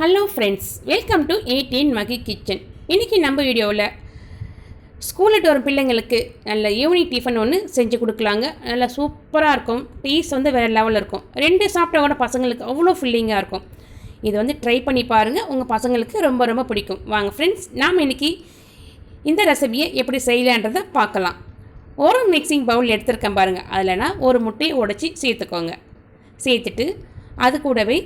Hello friends welcome to eighteen Mahi kitchen இன்றைக்கி நம்ம வீடியோவில் ஸ்கூலில் வரும் பிள்ளைங்களுக்கு நல்ல ஈவினிங் டிஃபன் ஒன்று செஞ்சு கொடுக்கலாங்க. நல்லா சூப்பராக இருக்கும். டீஸ் வந்து வேறு லெவலில் இருக்கும். ரெண்டு சாப்பிட்ட கூட பசங்களுக்கு அவ்வளோ ஃபில்லிங்காக இருக்கும். இது வந்து ட்ரை பண்ணி பாருங்கள் உங்கள் பசங்களுக்கு ரொம்ப ரொம்ப பிடிக்கும். வாங்க ஃப்ரெண்ட்ஸ் நாம் இன்றைக்கி இந்த ரெசிபியை எப்படி செய்யலான்றதை பார்க்கலாம். ஒரு மிக்சிங் பவுல் எடுத்திருக்கேன் பாருங்கள் அதில் நான் ஒரு முட்டையை உடச்சி சேர்த்துக்கோங்க. சேர்த்துட்டு அது கூடவே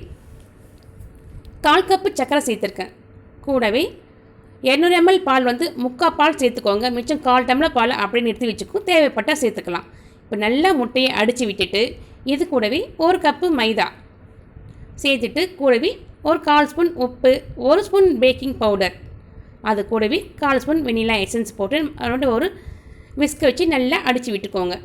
கால் கப்பு சர்க்கரை சேர்த்துருக்கேன். கூடவே இரநூறு எம்எல் பால் வந்து முக்கால் பால் சேர்த்துக்கோங்க. மிச்சம் கால் டம்ளர் பால் அப்படின்னு நிறுத்தி வச்சுக்கோ. தேவைப்பட்டால் சேர்த்துக்கலாம். இப்போ நல்லா முட்டையை அடித்து விட்டுட்டு இது கூடவே ஒரு கப்பு மைதா சேர்த்துட்டு கூடவே ஒரு கால் ஸ்பூன் உப்பு ஒரு ஸ்பூன் பேக்கிங் பவுடர். அது கூடவே கால் ஸ்பூன் வெனிலா எசன்ஸ் போட்டு அதோட ஒரு விஸ்க வச்சு நல்லா அடித்து விட்டுக்கோங்க.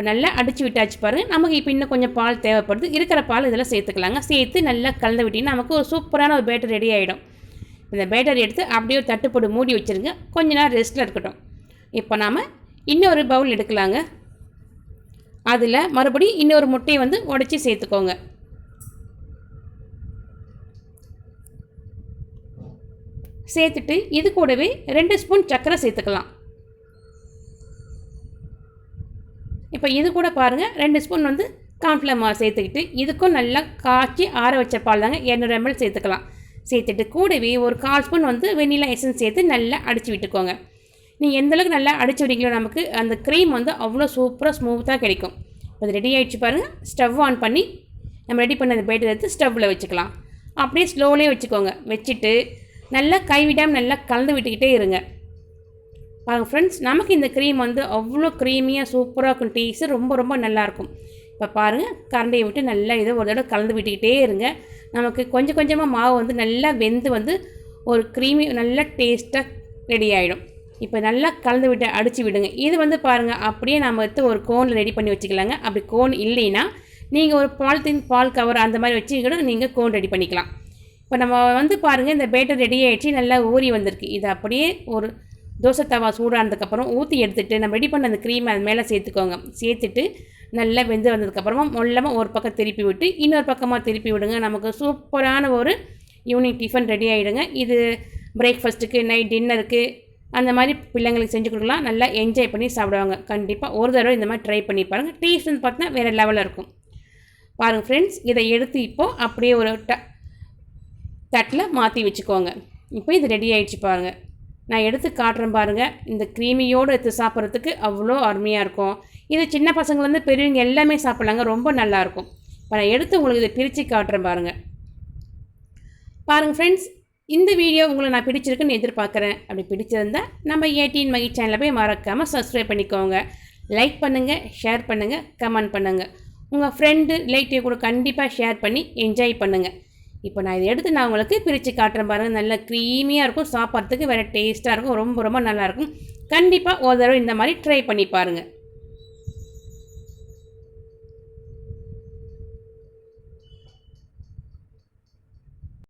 இப்போ நல்லா அடித்து விட்டாச்சு பாருங்கள் நமக்கு இப்போ இன்னும் கொஞ்சம் பால் தேவைப்படுது. இருக்கிற பால் இதில் சேர்த்துக்கலாங்க. சேர்த்து நல்லா கலந்து விட்டிங்கன்னா நமக்கு ஒரு சூப்பரான ஒரு பேட்டர் ரெடி ஆகிடும் இந்த பேட்டர் எடுத்து அப்படியே ஒரு தட்டுப்போடு மூடி வச்சுருங்க. கொஞ்ச நேரம் ரெஸ்ட்டில் இருக்கட்டும். இப்போ நாம் இன்னொரு பவுல் எடுக்கலாங்க. அதில் மறுபடியும் இன்னொரு முட்டையை வந்து உடச்சி சேர்த்துக்கோங்க. சேர்த்துட்டு இது கூடவே ரெண்டு ஸ்பூன் சர்க்கரை சேர்த்துக்கலாம். இப்போ இது கூட பாருங்கள் ரெண்டு ஸ்பூன் வந்து கான்ஃப்ளவர் மாவு சேர்த்துக்கிட்டு இதுக்கும் நல்லா காய்ச்சி ஆற வச்ச பால் தாங்க இரநூறு எம்எல் சேர்த்துக்கலாம். சேர்த்துட்டு கூடவே ஒரு கால் ஸ்பூன் வந்து வெண்ணிலா எசன்ஸ் சேர்த்து நல்லா அடித்து விட்டுக்கோங்க. நீங்கள் எந்தளவுக்கு நல்லா அடித்து விடுங்களோ நமக்கு அந்த க்ரீம் வந்து அவ்வளோ சூப்பராக ஸ்மூத்தாக கிடைக்கும். அது ரெடி ஆகிடுச்சு பாருங்கள் ஸ்டவ் ஆன் பண்ணி நம்ம ரெடி பண்ண அந்த பேட்டர் எடுத்து ஸ்டவ்வில் வச்சுக்கலாம். அப்படியே ஸ்லோலேயே வச்சுக்கோங்க. வச்சுட்டு நல்லா கைவிடாமல் நல்லா கலந்து விட்டுக்கிட்டே இருங்க. பாருங்கள் ஃப்ரெண்ட்ஸ் நமக்கு இந்த க்ரீம் வந்து அவ்வளோ க்ரீமியாக சூப்பராக இருக்கும். டேஸ்ட்டு ரொம்ப ரொம்ப நல்லாயிருக்கும் இப்போ பாருங்கள் கரண்டையை விட்டு நல்லா இதை ஒரு தடவை கலந்து விட்டுக்கிட்டே இருங்க. நமக்கு கொஞ்சம் கொஞ்சமாக மாவு வந்து நல்லா வெந்து வந்து ஒரு க்ரீமி நல்லா டேஸ்ட்டாக ரெடி ஆகிடும் இப்போ நல்லா கலந்து விட்டு அடித்து விடுங்க. இது வந்து பாருங்கள் அப்படியே நம்ம எடுத்து ஒரு கோனில் ரெடி பண்ணி வச்சுக்கலாங்க. அப்படி கோன் இல்லைன்னா நீங்கள் ஒரு பாலித்தீன் பால் கவர் அந்த மாதிரி வச்சு கூட நீங்கள் கோன் ரெடி பண்ணிக்கலாம். இப்போ நம்ம வந்து பாருங்கள் இந்த பேட்டர் ரெடி ஆகிடுச்சு நல்லா ஊறி வந்திருக்கு. இது அப்படியே ஒரு தோசை தவா சூடானதுக்கப்புறம் ஊற்றி எடுத்துகிட்டு நம்ம ரெடி பண்ண அந்த க்ரீம் அது மேலே சேர்த்துக்கோங்க. சேர்த்துட்டு நல்லா வெந்து வந்ததுக்கப்புறமா மொல்லமாக ஒரு பக்கம் திருப்பி விட்டு இன்னொரு பக்கமாக திருப்பி விடுங்க. நமக்கு சூப்பரான ஒரு ஈவினிங் டிஃபன் ரெடி ஆகிடுங்க இது பிரேக்ஃபாஸ்ட்டுக்கு நைட் டின்னருக்கு அந்த மாதிரி பிள்ளைங்களுக்கு செஞ்சு கொடுக்கலாம். நல்லா என்ஜாய் பண்ணி சாப்பிடுவாங்க. கண்டிப்பாக ஒரு தடவை இந்த மாதிரி ட்ரை பண்ணி பாருங்கள் டேஸ்ட் வந்து பார்த்தீங்கன்னா வேறு லெவலில் இருக்கும். பாருங்கள் ஃப்ரெண்ட்ஸ் இதை எடுத்து இப்போது அப்படியே ஒரு ட தட்டில் மாற்றி வச்சுக்கோங்க. இப்போ இது ரெடி ஆகிடுச்சு பாருங்கள் நான் எடுத்து காட்டுறேன் பாருங்கள் இந்த க்ரீமியோடு எடுத்து சாப்பிட்றதுக்கு அவ்வளோ அருமையாக இருக்கும். இது சின்ன பசங்கள்லேருந்து பெரியவங்க எல்லாமே சாப்பிட்லாங்க. ரொம்ப நல்லாயிருக்கும். இப்போ நான் எடுத்து உங்களுக்கு இதை பிரித்து காட்டுறேன் பாருங்கள் பாருங்கள் ஃப்ரெண்ட்ஸ் இந்த வீடியோ உங்களை நான் பிடிச்சிருக்குன்னு எதிர்பார்க்குறேன். அப்படி பிடிச்சிருந்தால் நம்ம ஏடிஎன் மகி சேனலில் போய் மறக்காமல் சப்ஸ்கிரைப் பண்ணிக்கோங்க. லைக் பண்ணுங்கள் ஷேர் பண்ணுங்கள் கமெண்ட் பண்ணுங்கள் உங்கள் ஃப்ரெண்டு ரிலேட்டிவ் கூட கண்டிப்பாக ஷேர் பண்ணி என்ஜாய் பண்ணுங்கள் இப்போ நான் இதை எடுத்து நான் உங்களுக்கு பிரித்து காட்டுறேன் பாருங்கள் நல்ல க்ரீமியாக இருக்கும். சாப்பிட்றதுக்கு வேறு டேஸ்ட்டாக இருக்கும். ரொம்ப ரொம்ப நல்லாயிருக்கும் கண்டிப்பாக ஒரு தடவை இந்த மாதிரி ட்ரை பண்ணி பாருங்கள்